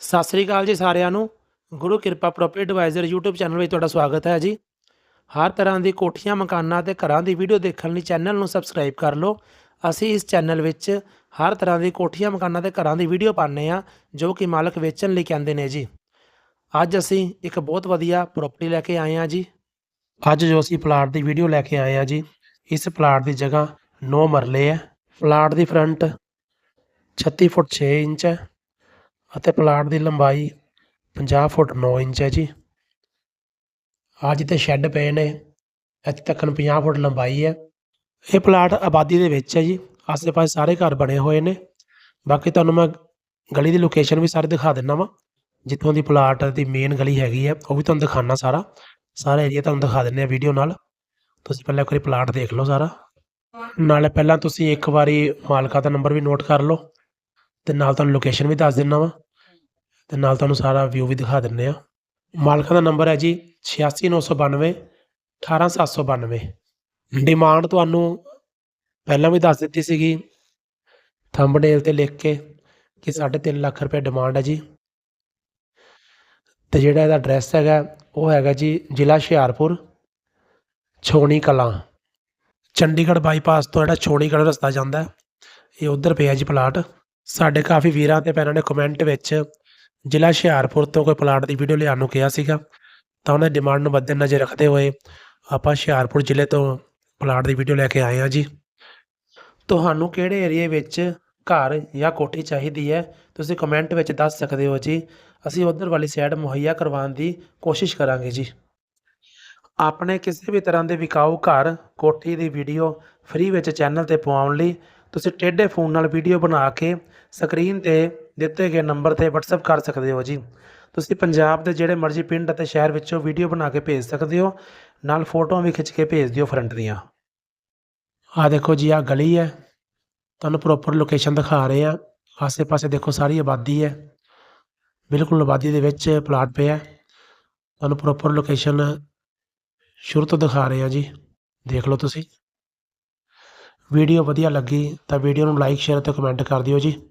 ਸਤਿ ਸ੍ਰੀ ਅਕਾਲ ਜੀ ਸਾਰਿਆਂ ਨੂੰ। ਗੁਰੂ ਕਿਰਪਾ ਪ੍ਰੋਪਰਟੀ ਐਡਵਾਈਜ਼ਰ YouTube ਚੈਨਲ ਵਿੱਚ ਤੁਹਾਡਾ ਸਵਾਗਤ ਹੈ ਜੀ। ਹਰ ਤਰ੍ਹਾਂ ਦੀ ਕੋਠੀਆਂ, ਮਕਾਨਾਂ ਤੇ ਘਰਾਂ ਦੀ ਵੀਡੀਓ ਦੇਖਣ ਲਈ ਚੈਨਲ ਨੂੰ ਸਬਸਕ੍ਰਾਈਬ ਕਰ ਲਓ। ਅਸੀਂ ਇਸ ਚੈਨਲ ਵਿੱਚ ਹਰ ਤਰ੍ਹਾਂ ਦੀ ਕੋਠੀਆਂ, ਮਕਾਨਾਂ ਤੇ ਘਰਾਂ ਦੀ ਵੀਡੀਓ ਪਾਉਂਦੇ ਆ ਜੋ ਕਿ ਮਾਲਕ ਵੇਚਣ ਲਈ ਕਹਿੰਦੇ ਨੇ ਜੀ। ਅੱਜ ਅਸੀਂ ਇੱਕ ਬਹੁਤ ਵਧੀਆ ਪ੍ਰੋਪਰਟੀ ਲੈ ਕੇ ਆਏ ਆ ਜੀ। ਅੱਜ ਜੋ ਅਸੀਂ ਪਲਾਟ ਦੀ ਵੀਡੀਓ ਲੈ ਕੇ ਆਏ ਆ ਜੀ, ਇਸ ਪਲਾਟ ਦੀ ਜਗ੍ਹਾ 9 ਮਰਲੇ ਹੈ। ਪਲਾਟ ਦੀ ਫਰੰਟ 36 ਫੁੱਟ 6 ਇੰਚ ਹੈ। ਅਤੇ ਪਲਾਟ ਦੀ ਲੰਬਾਈ 50 ਫੁੱਟ 9 ਇੰਚ ਹੈ ਜੀ। ਅੱਜ ਤੇ ਸ਼ੈੱਡ ਪਏ ਨੇ, ਇੱਥੇ ਤੱਕਨ 50 ਫੁੱਟ ਲੰਬਾਈ ਹੈ। ਇਹ ਪਲਾਟ ਆਬਾਦੀ ਦੇ ਵਿੱਚ ਹੈ ਜੀ ਆਸੇ ਪਾਸੇ ਸਾਰੇ ਘਰ ਬਣੇ ਹੋਏ ਨੇ। ਬਾਕੀ ਤੁਹਾਨੂੰ ਮੈਂ ਗਲੀ ਦੀ ਲੋਕੇਸ਼ਨ ਵੀ ਸਾਰੀ ਦਿਖਾ ਦਿੰਦਾ ਵਾਂ, ਜਿੱਥੋਂ ਦੀ ਪਲਾਟ ਦੀ ਮੇਨ ਗਲੀ ਹੈਗੀ ਹੈ, ਉਹ ਵੀ ਤੁਹਾਨੂੰ ਦਿਖਾਣਾ ਸਾਰਾ। ਸਾਰਾ ਏਰੀਆ ਤੁਹਾਨੂੰ ਦਿਖਾ ਦਿੰਦੇ ਆ ਵੀਡੀਓ ਨਾਲ। ਤੁਸੀਂ ਪਹਿਲਾਂ ਇੱਕ ਵਾਰੀ ਪਲਾਟ ਦੇਖ ਲਓ ਸਾਰਾ। ਨਾਲੇ ਪਹਿਲਾਂ ਤੁਸੀਂ ਇੱਕ ਵਾਰੀ ਮਾਲਕਾ ਦਾ ਨੰਬਰ ਵੀ ਨੋਟ ਕਰ ਲਓ। ਤੇ ਨਾਲ ਤੁਹਾਨੂੰ ਲੋਕੇਸ਼ਨ ਵੀ ਦੱਸ ਦਿੰਦਾ ਵਾਂ। ਤੇ ਨਾਲ ਤੁਹਾਨੂੰ ਸਾਰਾ ਵਿਊ ਵੀ ਦਿਖਾ ਦਿੰਨੇ ਆ। ਮਾਲਕਾਂ ਦਾ ਨੰਬਰ ਹੈ ਜੀ 86992 18792 ਡਿਮਾਂਡ ਤੁਹਾਨੂੰ ਪਹਿਲਾਂ ਵੀ ਦੱਸ ਦਿੱਤੀ ਸੀਗੀ ਥੰਬਨੇਲ ਤੇ ਲਿਖ ਕੇ ਕਿ 3.5 ਲੱਖ ਰੁਪਏ ਡਿਮਾਂਡ ਹੈ ਜੀ। ਤੇ ਜਿਹੜਾ ਇਹਦਾ ਐਡਰੈਸ ਹੈਗਾ, ਉਹ ਹੈਗਾ ਜੀ ਜ਼ਿਲ੍ਹਾ ਹੁਸ਼ਿਆਰਪੁਰ, ਛੋਣੀ ਕਲਾਂ। ਚੰਡੀਗੜ੍ਹ ਬਾਈਪਾਸ ਤੋਂ ਜਿਹੜਾ ਛੋਣੀ ਛੋਣੀਗੜ੍ਹ ਰਸਤਾ ਜਾਂਦਾ ਇਹ ਉਧਰ ਪਿਆ ਜੀ ਪਲਾਟ ਸਾਡੇ ਕਾਫੀ ਵੀਰਾਂ ਤੇ ਭੈਣਾਂ ਨੇ ਕਮੈਂਟ ਵਿੱਚ ਜ਼ਿਲ੍ਹਾ ਹੁਸ਼ਿਆਰਪੁਰ ਤੋਂ ਕੋਈ ਪਲਾਟ ਦੀ ਵੀਡੀਓ ਲਿਆਉਣ ਨੂੰ ਕਿਹਾ ਸੀਗਾ। ਤਾਂ ਉਹਨਾਂ ਦੀ ਡਿਮਾਂਡ ਨੂੰ ਮੱਦੇ ਨਜ਼ਰ ਰੱਖਦੇ ਹੋਏ ਆਪਾਂ ਹੁਸ਼ਿਆਰਪੁਰ ਜ਼ਿਲ੍ਹੇ ਤੋਂ ਪਲਾਟ ਦੀ ਵੀਡੀਓ ਲੈ ਕੇ ਆਏ ਹਾਂ ਜੀ। ਤੁਹਾਨੂੰ ਕਿਹੜੇ ਏਰੀਏ ਵਿੱਚ ਘਰ ਜਾਂ ਕੋਠੀ ਚਾਹੀਦੀ ਹੈ? ਤੁਸੀਂ ਕਮੈਂਟ ਵਿੱਚ ਦੱਸ ਸਕਦੇ ਹੋ ਜੀ। ਅਸੀਂ ਉਧਰ ਵਾਲੀ ਸਾਈਡ ਮੁਹੱਈਆ ਕਰਵਾਉਣ ਦੀ ਕੋਸ਼ਿਸ਼ ਕਰਾਂਗੇ ਜੀ। ਆਪਣੇ ਕਿਸੇ ਵੀ ਤਰ੍ਹਾਂ ਦੇ ਵਿਕਾਊ ਘਰ, ਕੋਠੀ ਦੀ ਵੀਡੀਓ ਫ੍ਰੀ ਵਿੱਚ ਚੈਨਲ ਤੇ ਪਵਾਉਣ ਲਈ ਤੁਸੀਂ ਟੇਢੇ ਫੋਨ ਨਾਲ ਵੀਡੀਓ ਬਣਾ ਕੇ ਸਕਰੀਨ ਤੇ ਦਿੱਤੇ ਗਏ ਨੰਬਰ ਤੇ WhatsApp ਕਰ ਸਕਦੇ ਹੋ ਜੀ। ਤੁਸੀਂ ਪੰਜਾਬ ਦੇ ਜਿਹੜੇ ਮਰਜ਼ੀ ਪਿੰਡ ਅਤੇ ਸ਼ਹਿਰ ਵਿੱਚੋਂ ਵੀਡੀਓ ਬਣਾ ਕੇ ਭੇਜ ਸਕਦੇ ਹੋ। ਨਾਲ ਫੋਟੋਆਂ ਵੀ ਖਿੱਚ ਕੇ ਭੇਜ ਦਿਓ ਫਰੰਟ ਦੀਆਂ। ਆਹ ਦੇਖੋ ਜੀ, ਆਹ ਗਲੀ ਹੈ। ਤੁਹਾਨੂੰ ਪ੍ਰੋਪਰ ਲੋਕੇਸ਼ਨ ਦਿਖਾ ਰਹੇ ਆ। ਆਸੇ-ਪਾਸੇ ਦੇਖੋ ਸਾਰੀ ਆਬਾਦੀ ਹੈ। ਬਿਲਕੁਲ ਆਬਾਦੀ ਦੇ ਵਿੱਚ ਪਲਾਟ ਪਿਆ ਤੁਹਾਨੂੰ ਪ੍ਰੋਪਰ ਲੋਕੇਸ਼ਨ ਸ਼ੁਰੂ ਤੋਂ ਦਿਖਾ ਰਹੇ ਆ ਜੀ। ਦੇਖ ਲਓ ਤੁਸੀਂ। ਵੀਡੀਓ ਵਧੀਆ ਲੱਗੀ ਤਾਂ ਵੀਡੀਓ ਨੂੰ ਲਾਈਕ ਸ਼ੇਅਰ ਅਤੇ ਕਮੈਂਟ ਕਰ ਦਿਓ ਜੀ।